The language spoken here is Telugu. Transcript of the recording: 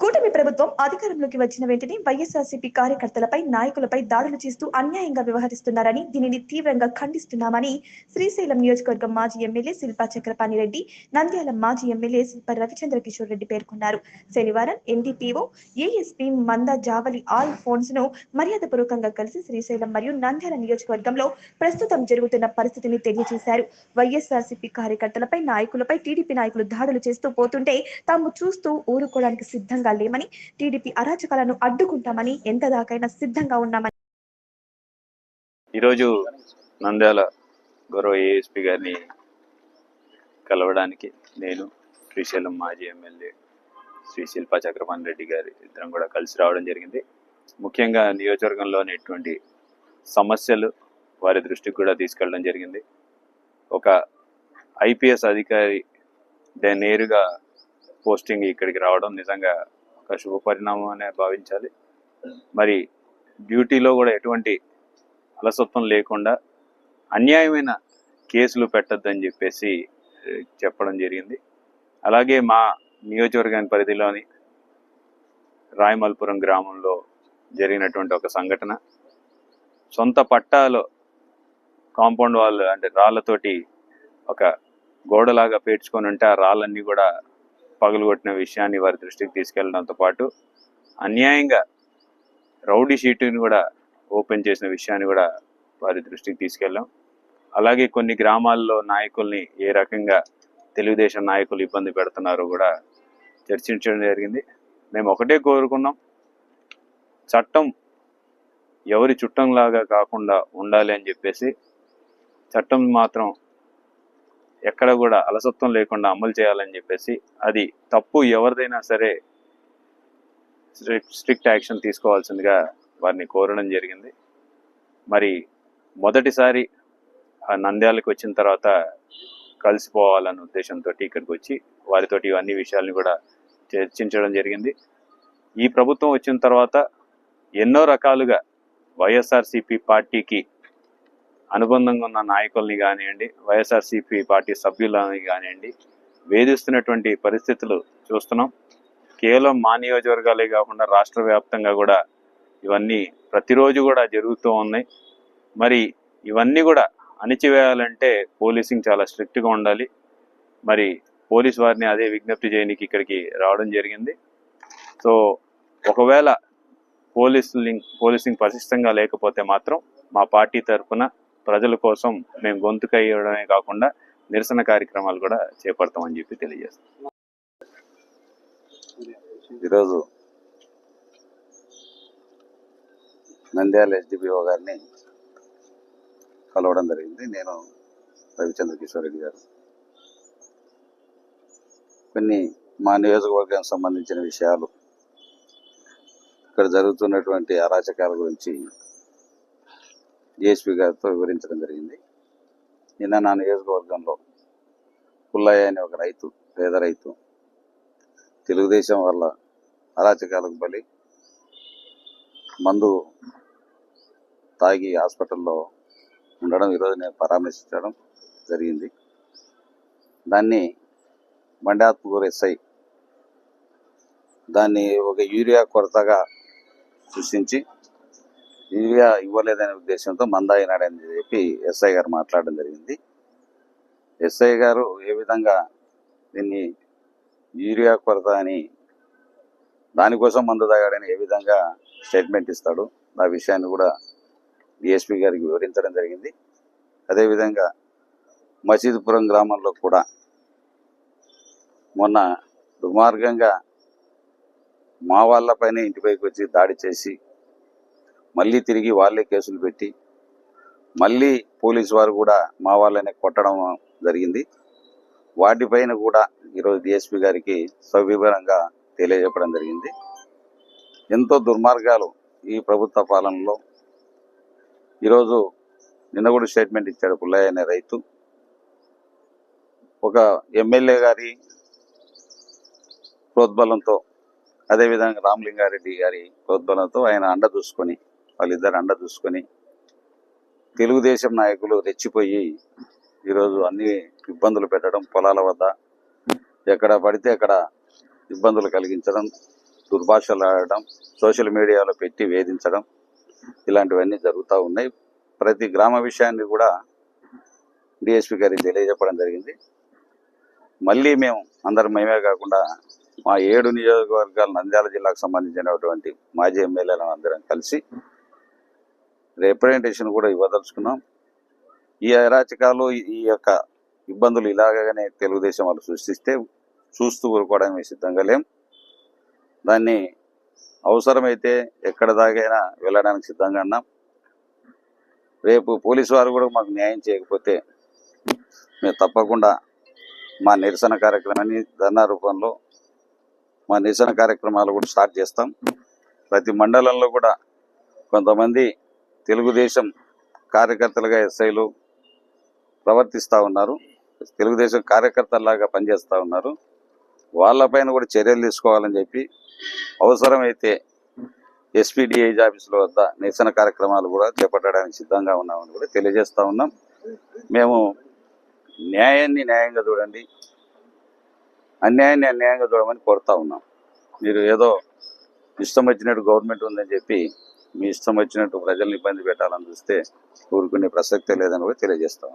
కూటమి ప్రభుత్వం అధికారంలోకి వచ్చిన వెంటనే వైఎస్ఆర్సీపీ కార్యకర్తలపై నాయకులపై దాడులు చేస్తూ అన్యాయంగా వ్యవహరిస్తున్నారని దీనిని తీవ్రంగా ఖండిస్తున్నామని శ్రీశైలం నియోజకవర్గం మాజీ ఎమ్మెల్యే శిల్పా చక్రపాణి రెడ్డి నంద్యాల మాజీ ఎమ్మెల్యే శిల్ప రవిచంద్ర కిషోర్ రెడ్డి పేర్కొన్నారు. శనివారం ఎన్డీపీఓ ఏఎస్పీ మంద జావలి ఆల్ ఫోన్స్ను మర్యాదపూర్వకంగా కలిసి శ్రీశైలం మరియు నంద్యాల నియోజకవర్గంలో ప్రస్తుతం జరుగుతున్న పరిస్థితిని తెలియజేశారు. వైఎస్ఆర్సీపీ కార్యకర్తలపై నాయకులపై టీడీపీ నాయకులు దాడులు చేస్తూ పోతుంటే తాము చూస్తూ ఊరుకోవడానికి సిద్ధంగా లేమని టీడీపీ అరాచకాలను అడ్డుకుంటామని ఎంత దాకైనా సిద్ధంగా ఉన్నామని. ఈరోజు నంద్యాల గౌరవ ఏఎస్పీ గారిని కలవడానికి నేను శ్రీశైలం మాజీ ఎమ్మెల్యే శ్రీ శిల్పా చక్రపాణి రెడ్డి గారి ఇద్దరం కూడా కలిసి రావడం జరిగింది. ముఖ్యంగా నియోజకవర్గంలోని ఎటువంటి సమస్యలు వారి దృష్టికి కూడా తీసుకెళ్ళడం జరిగింది. ఒక ఐపీఎస్ అధికారి నేరుగా పోస్టింగ్ ఇక్కడికి రావడం నిజంగా ఒక శుభ పరిణామం అనే భావించాలి. మరి డ్యూటీలో కూడా ఎటువంటి అలసత్వం లేకుండా అన్యాయమైన కేసులు పెట్టద్దని చెప్పేసి చెప్పడం జరిగింది. అలాగే మా నియోజకవర్గాన్ని పరిధిలోని రాయమల్పురం గ్రామంలో జరిగినటువంటి ఒక సంఘటన. సొంత పట్టాలో కాంపౌండ్ వాళ్ళు అంటే రాళ్ళతోటి ఒక గోడలాగా పేర్చుకొని ఉంటే ఆ రాళ్ళన్నీ కూడా పగలగొట్టిన విషయాన్ని వారి దృష్టికి తీసుకెళ్ళడంతో పాటు అన్యాయంగా రౌడీ షీటుని కూడా ఓపెన్ చేసిన విషయాన్ని కూడా వారి దృష్టికి తీసుకెళ్ళాం. అలాగే కొన్ని గ్రామాల్లో నాయకుల్ని ఏ రకంగా తెలుగుదేశం నాయకులు ఇబ్బంది పెడుతున్నారో కూడా చర్చించడం జరిగింది. మేము ఒకటే కోరుకున్నాం. చట్టం ఎవరి చుట్టంలాగా కాకుండా ఉండాలి అని చెప్పేసి చట్టం మాత్రం ఎక్కడ కూడా అలసత్వం లేకుండా అమలు చేయాలని చెప్పేసి అది తప్పు ఎవరిదైనా సరే స్ట్రిక్ట్ యాక్షన్ తీసుకోవాల్సిందిగా వారిని కోరడం జరిగింది. మరి మొదటిసారి ఆ నంద్యాలకు వచ్చిన తర్వాత కలిసిపోవాలన్న ఉద్దేశంతో ఇక్కడికి వచ్చి వారితోటి ఇవన్నీ విషయాల్ని కూడా చర్చించడం జరిగింది. ఈ ప్రభుత్వం వచ్చిన తర్వాత ఎన్నో రకాలుగా వైఎస్ఆర్సిపి పార్టీకి అనుబంధంగా ఉన్న నాయకుల్ని కానివ్వండి వైఎస్ఆర్సీపీ పార్టీ సభ్యులని కానివ్వండి వేధిస్తున్నటువంటి పరిస్థితులు చూస్తున్నాం. కేవలం మా నియోజకవర్గాలే కాకుండా రాష్ట్ర వ్యాప్తంగా కూడా ఇవన్నీ ప్రతిరోజు కూడా జరుగుతూ ఉన్నాయి. మరి ఇవన్నీ కూడా అణిచివేయాలంటే పోలీసింగ్ చాలా స్ట్రిక్ట్గా ఉండాలి. మరి పోలీస్ వారిని అదే విజ్ఞప్తి చేయడానికి ఇక్కడికి రావడం జరిగింది. సో ఒకవేళ పోలీసులింగ్ పోలీసింగ్ పటిష్టంగా లేకపోతే మాత్రం మా పార్టీ తరఫున ప్రజల కోసం మేము గొంతుకయ్యడమే కాకుండా నిరసన కార్యక్రమాలు కూడా చేపడతామని చెప్పి తెలియజేస్తాం ఈరోజు నంద్యాల ఎస్డిపిఓ గారిని కలవడం జరిగింది. నేను రవిచంద్ర కిషోర్ రెడ్డి గారు. కొన్ని మా నియోజకవర్గానికి సంబంధించిన విషయాలు ఇక్కడ జరుగుతున్నటువంటి అరాచకాల గురించి డిఎస్పీ గారితో వివరించడం జరిగింది. నిన్న నా నియోజకవర్గంలో పుల్లయ్య అనే ఒక రైతు పేద రైతు తెలుగుదేశం వల్ల అరాచకాలకు బలి మందు తాగి హాస్పిటల్లో ఉండడం ఈరోజు నేను పరామర్శించడం జరిగింది. దాన్ని మండాత్మకూరు ఎస్ఐ దాన్ని ఒక యూరియా కొరతగా సృష్టించి యూరియా ఇవ్వలేదనే ఉద్దేశంతో మందాయినాడని చెప్పి ఎస్ఐ గారు మాట్లాడడం జరిగింది. ఎస్ఐ గారు ఏ విధంగా దీన్ని యూరియా కొరత అని దానికోసం మందు తాగాడని ఏ విధంగా స్టేట్మెంట్ ఇస్తాడు ఆ విషయాన్ని కూడా డిఎస్పీ గారికి వివరించడం జరిగింది. అదేవిధంగా మసీదుపురం గ్రామంలో కూడా మొన్న దుర్మార్గంగా మా వాళ్ళపైనే ఇంటిపైకి వచ్చి దాడి చేసి మళ్ళీ తిరిగి వాళ్ళే కేసులు పెట్టి మళ్ళీ పోలీసు వారు కూడా మా వాళ్ళని కొట్టడం జరిగింది. వాటిపైన కూడా ఈరోజు డిఎస్పీ గారికి సవివరంగా తెలియజెప్పడం జరిగింది. ఎంతో దుర్మార్గాలు ఈ ప్రభుత్వ పాలనలో. ఈరోజు నిన్న కూడా స్టేట్మెంట్ ఇచ్చాడు పుల్లయ్య అనే రైతు. ఒక ఎమ్మెల్యే గారి ప్రోద్బలంతో అదేవిధంగా రామలింగారెడ్డి గారి ప్రోద్బలంతో ఆయన అండ చూసుకొని వాళ్ళిద్దరు అండ చూసుకొని తెలుగుదేశం నాయకులు రెచ్చిపోయి ఈరోజు అన్ని ఇబ్బందులు పెట్టడం పొలాల వద్ద ఎక్కడ పడితే అక్కడ ఇబ్బందులు కలిగించడం దుర్భాషలు ఆడడం సోషల్ మీడియాలో పెట్టి వేధించడం ఇలాంటివన్నీ జరుగుతూ ఉన్నాయి. ప్రతి గ్రామ విషయాన్ని కూడా డిఎస్పి గారికి తెలియజెప్పడం జరిగింది. మళ్ళీ మేము అందరం మేమే కాకుండా మా ఏడు నియోజకవర్గాలు నంద్యాల జిల్లాకు సంబంధించినటువంటి మాజీ ఎమ్మెల్యేలను అందరం కలిసి రిప్రజెంటేషన్ కూడా ఇవ్వదలుచుకున్నాం. ఈ అరాచకాలు ఈ యొక్క ఇబ్బందులు ఇలాగనే తెలుగుదేశం వాళ్ళు సృష్టిస్తే చూస్తూ ఊరుకోవడానికి సిద్ధంగా లేం. దాన్ని అవసరమైతే ఎక్కడ దాకైనా వెళ్ళడానికి సిద్ధంగా ఉన్నాం. రేపు పోలీసు వారు కూడా మాకు న్యాయం చేయకపోతే మేము తప్పకుండా మా నిరసన కార్యక్రమాన్ని ధర్నా రూపంలో మా నిరసన కార్యక్రమాలు కూడా స్టార్ట్ చేస్తాం. ప్రతి మండలంలో కూడా కొంతమంది తెలుగుదేశం కార్యకర్తలుగా ఎస్ఐలు ప్రవర్తిస్తూ ఉన్నారు. తెలుగుదేశం కార్యకర్తలాగా పనిచేస్తూ ఉన్నారు. వాళ్ళపైన కూడా చర్యలు తీసుకోవాలని చెప్పి అవసరమైతే ఎస్పీడిఐజ్ ఆఫీసుల వద్ద నిరసన కార్యక్రమాలు కూడా చేపట్టడానికి సిద్ధంగా ఉన్నామని కూడా తెలియజేస్తూ ఉన్నాం. మేము న్యాయాన్ని న్యాయంగా చూడండి అన్యాయాన్ని అన్యాయంగా చూడమని కోరుతా ఉన్నాం. మీరు ఏదో ఇష్టం వచ్చినట్టు గవర్నమెంట్ ఉందని చెప్పి మీ ఇష్టం వచ్చినట్టు ప్రజల్ని ఇబ్బంది పెట్టాలని చూస్తే ఊరుకునే ప్రసక్తే లేదని కూడా తెలియజేస్తా